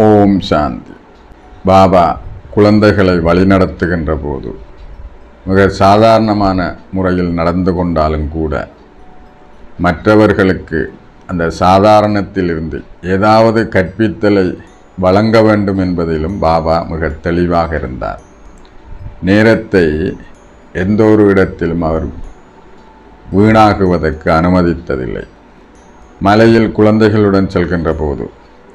ஓம் சாந்தி. பாபா குழந்தைகளை வழிநடத்துகின்ற போது மிக சாதாரணமான முறையில் நடந்து கொண்டாலும் கூட மற்றவர்களுக்கு அந்த சாதாரணத்திலிருந்து ஏதாவது கற்பித்தலை வழங்க வேண்டும் என்பதிலும் பாபா மிக தெளிவாக இருந்தார். நேரத்தை எந்த ஒரு இடத்திலும் அவர் வீணாகுவதற்கு அனுமதித்ததில்லை. மலையில் குழந்தைகளுடன் செல்கின்ற போது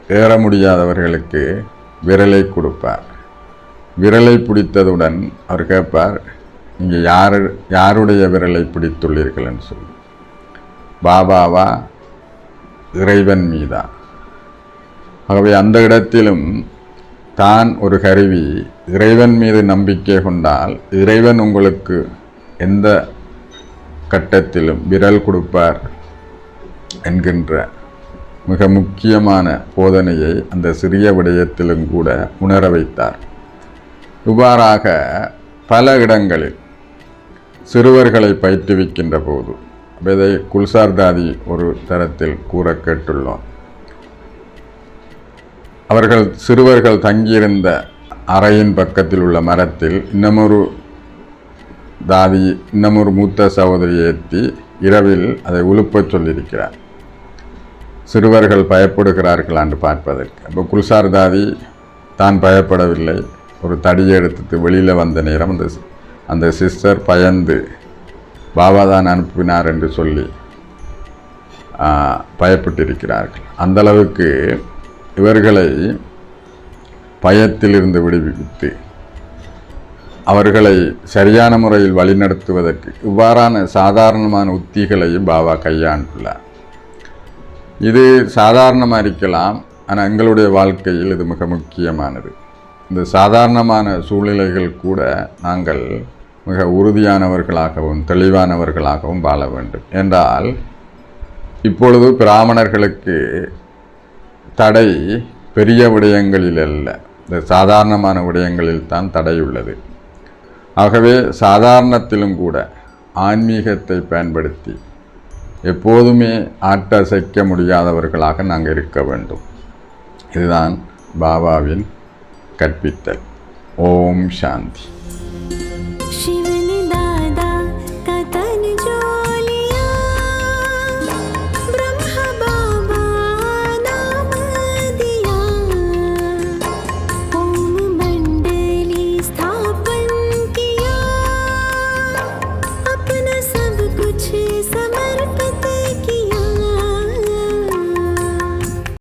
ஏற முடியாதவர்களுக்கு விரலை கொடுப்பார். விரலை பிடித்ததுடன் அவர் கேட்பார் நீங்கள் யார் யாருடைய விரலை பிடித்துள்ளீர்கள் என்று சொல்லி. பாபாவா இறைவன் மீதா. ஆகவே அந்த இடத்திலும் தான் ஒரு கருவி இறைவன் மீது நம்பிக்கை கொண்டால் இறைவன் உங்களுக்கு எந்த கட்டத்திலும் விரல் கொடுப்பார் என்கின்ற மிக முக்கியமான போதனையை அந்த சிறிய விடயத்திலும் கூட உணர வைத்தார். இவ்வாறாக பல இடங்களில் சிறுவர்களை பயிற்றுவிக்கின்ற போது இதை குல்சார் தாதி ஒரு தரத்தில் கூற கேட்டுள்ளோம். அவர்கள் சிறுவர்கள் தங்கியிருந்த அறையின் பக்கத்தில் உள்ள மரத்தில் இன்னமொரு தாதி இன்னமொரு மூத்த சகோதரியை ஏற்றி இரவில் அதை உழுப்பச் சொல்லியிருக்கிறார். சிறுவர்கள் பயப்படுகிறார்கள் என்று பார்ப்பதற்கு. அப்போ குல்சார்தாதி தான் பயப்படவில்லை. ஒரு தடியை எடுத்துட்டு வெளியில் வந்த நேரம் அந்த அந்த சிஸ்டர் பயந்து பாபா தான் அனுப்பினார் என்று சொல்லி பயப்பட்டிருக்கிறார்கள். அந்த அளவுக்கு இவர்களை பயத்திலிருந்து விடுவித்து அவர்களை சரியான முறையில் வழிநடத்துவதற்கு இவ்வாறான சாதாரணமான உத்திகளையும் பாபா கையாண்டுள்ளார். இது சாதாரணமாக இருக்கலாம் ஆனால் எங்களுடைய வாழ்க்கையில் இது மிக முக்கியமானது. இந்த சாதாரணமான சூழ்நிலைகள் கூட நாங்கள் மிக உறுதியானவர்களாகவும் தெளிவானவர்களாகவும் வாழ வேண்டும். என்றால் இப்பொழுது பிராமணர்களுக்கு தடை பெரிய விடயங்களில் அல்ல. இந்த சாதாரணமான விடயங்களில் தான் தடை உள்ளது. ஆகவே சாதாரணத்திலும் கூட ஆன்மீகத்தை பயன்படுத்தி எப்போதுமே ஆட்டசைக்க முடியாதவர்களாக நாங்கள் இருக்க வேண்டும். இதுதான் பாபாவின் கற்பித்தல். ஓம் சாந்தி.